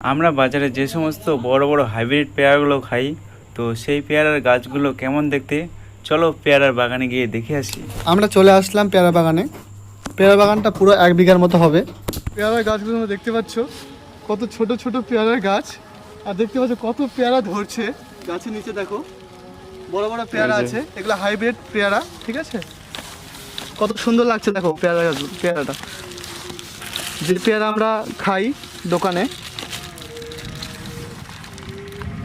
আমরা বাজারে যে সমস্ত বড় বড় হাইব্রিড পেয়ারাগুলো খাই তো সেই পেয়ারার গাছগুলো কেমন দেখতে? চলো পেয়ারার বাগানে গিয়ে দেখে আসি। আমরা চলে আসলাম পেয়ারা বাগানে। পেয়ারা বাগানটা পুরো এক বিঘার মতো হবে। পেয়ারার গাছগুলো তোমরা দেখতে পাচ্ছ কত ছোট ছোট পেয়ারার গাছ। আর দেখতে পাচ্ছ কত পেয়ারা ধরছে। গাছের নিচে দেখো বড় বড় পেয়ারা আছে এগুলো হাইব্রিড পেয়ারা ঠিক আছে? কত সুন্দর লাগছে দেখো পেয়ারা গাছ পেয়ারাটা। যে পেয়ারা আমরা খাই দোকানে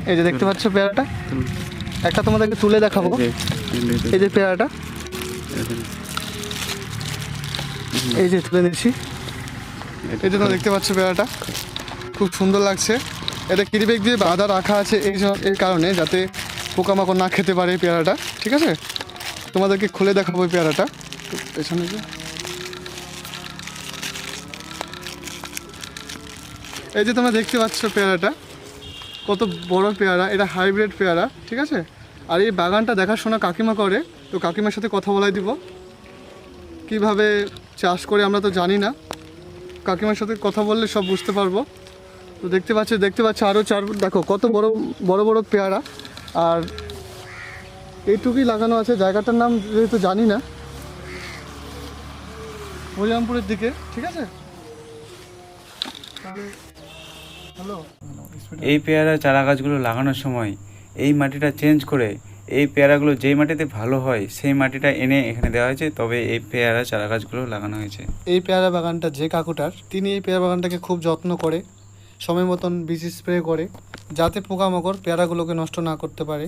এই যে দেখতে পাচ্ছ পেয়ারাটা? একটা তোমাদেরকে তুলে দেখাবো। এই যে পেয়ারাটা। এই যে তুলে নিচ্ছি। এই জন্য দেখতে পাচ্ছ পেয়ারাটা। খুব সুন্দর লাগছে। এটা কিরিবেগ দিয়ে বাঁধা রাখা আছে এই এই কারণে যাতে পোকামাকড় না খেতে পারে পেয়ারাটা। ঠিক আছে? তোমাদেরকে খুলে দেখাবো এই পেয়ারাটা। পেছনে যে। এই যে তোমরা দেখতে পাচ্ছ পেয়ারাটা। কত বড় পেয়ারা, এটা হাইব্রিড পেয়ারা, ঠিক আছে? আর এই বাগানটা দেখাশোনা কাকিমা করে, তো কাকিমার সাথে কথা বলাই দিব। কীভাবে চাষ করে আমরা তো জানি না। কাকিমার সাথে কথা বললে সব বুঝতে পারব। তো দেখতে পাচ্ছ দেখতে পাচ্ছ আরও চার, দেখো কত বড় বড় বড় পেয়ারা। আর এইটুকুই লাগানো আছে, জায়গাটার নাম যেহেতু জানি না। হরিরামপুরের দিকে, ঠিক আছে? হ্যালো এই পেয়ারা চারা গাছগুলো লাগানোর সময় এই মাটিটা চেঞ্জ করে এই পেয়ারাগুলো যেই মাটিতে ভালো হয় সেই মাটিটা এনে এখানে দেওয়া হয়েছে তবে এই পেয়ারা চারা গাছগুলো লাগানো হয়েছে। এই পেয়ারা বাগানটা যে কাকুটার তিনি এই পেয়ারা বাগানটাকে খুব যত্ন করে সময় মতন বীজ স্প্রে করে যাতে পোকামাকড় পেয়ারাগুলোকে নষ্ট না করতে পারে।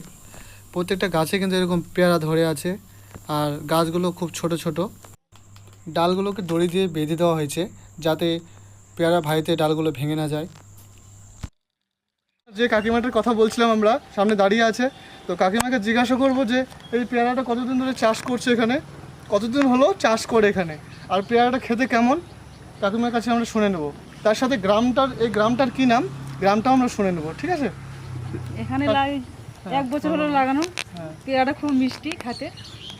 প্রত্যেকটা গাছে কিন্তু এরকম পেয়ারা ধরে আছে আর গাছগুলো খুব ছোট ছোট। ডালগুলোকে দড়ি দিয়ে বেঁধে দেওয়া হয়েছে যাতে পেয়ারা ভাইতে ডালগুলো ভেঙে না যায়। যে কাকিমাটার কথা বলছিলাম আমরা সামনে দাঁড়িয়ে আছে তো কাকিমাকে জিজ্ঞাসা করব যে এই পেয়ারাটা কতদিন ধরে চাষ করছে এখানে? কতদিন হলো চাষ করে এখানে? আর পেয়ারাটা খেতে কেমন? কাকিমার কাছে আমরা শুনে নেব। তার সাথে গ্রামটার এই গ্রামটার কি নাম? গ্রামটাও আমরা শুনে নেব ঠিক আছে? এখানে এক বছর হলো লাগানো। হ্যাঁ। পেয়ারাটা খুব মিষ্টি খেতে।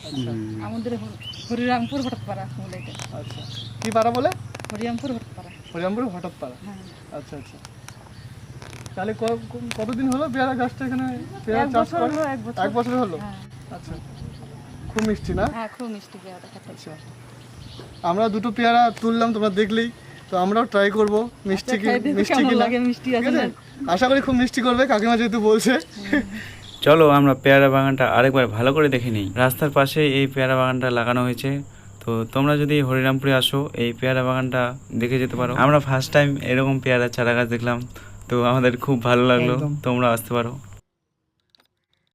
আচ্ছা। আমাদের হরিরামপুর ভটপাড়া বলে এটা। আচ্ছা। কি পাড়া বলে? হরিরামপুর ভটপাড়া হরিরামপুর হঠাৎপাড়া। হ্যাঁ। আচ্ছা আচ্ছা। তাহলে কতদিন হলো পেয়ারা গাছটা এখানে পেয়ারা চাষ করে? এক বছর। হলো? হ্যাঁ। আচ্ছা। খুব মিষ্টি না? হ্যাঁ খুব মিষ্টি পেয়ারাটা খেতে। আচ্ছা। আমরা দুটো পেয়ারা তুললাম তোমরা দেখলেই তো আমরাও ট্রাই করব। মিষ্টি কি মিষ্টি কি লাগে মিষ্টি আছে আশা করি খুব মিষ্টি করবে কাকিমা যেহেতু বলছে। চলো আমরা পেয়ারা বাগানটা আরেকবার ভালো করে দেখে নিই। রাস্তার পাশে এই পেয়ারা বাগানটা লাগানো হয়েছে। তো তোমরা যদি হরিরামপুরে আসো এই পেয়ারা বাগানটা দেখে যেতে পারো। আমরা ফার্স্ট টাইম এরকম পেয়ারা চারা গাছ দেখলাম। তো আমাদের খুব ভালো লাগল। তোমরা আসতে পারো।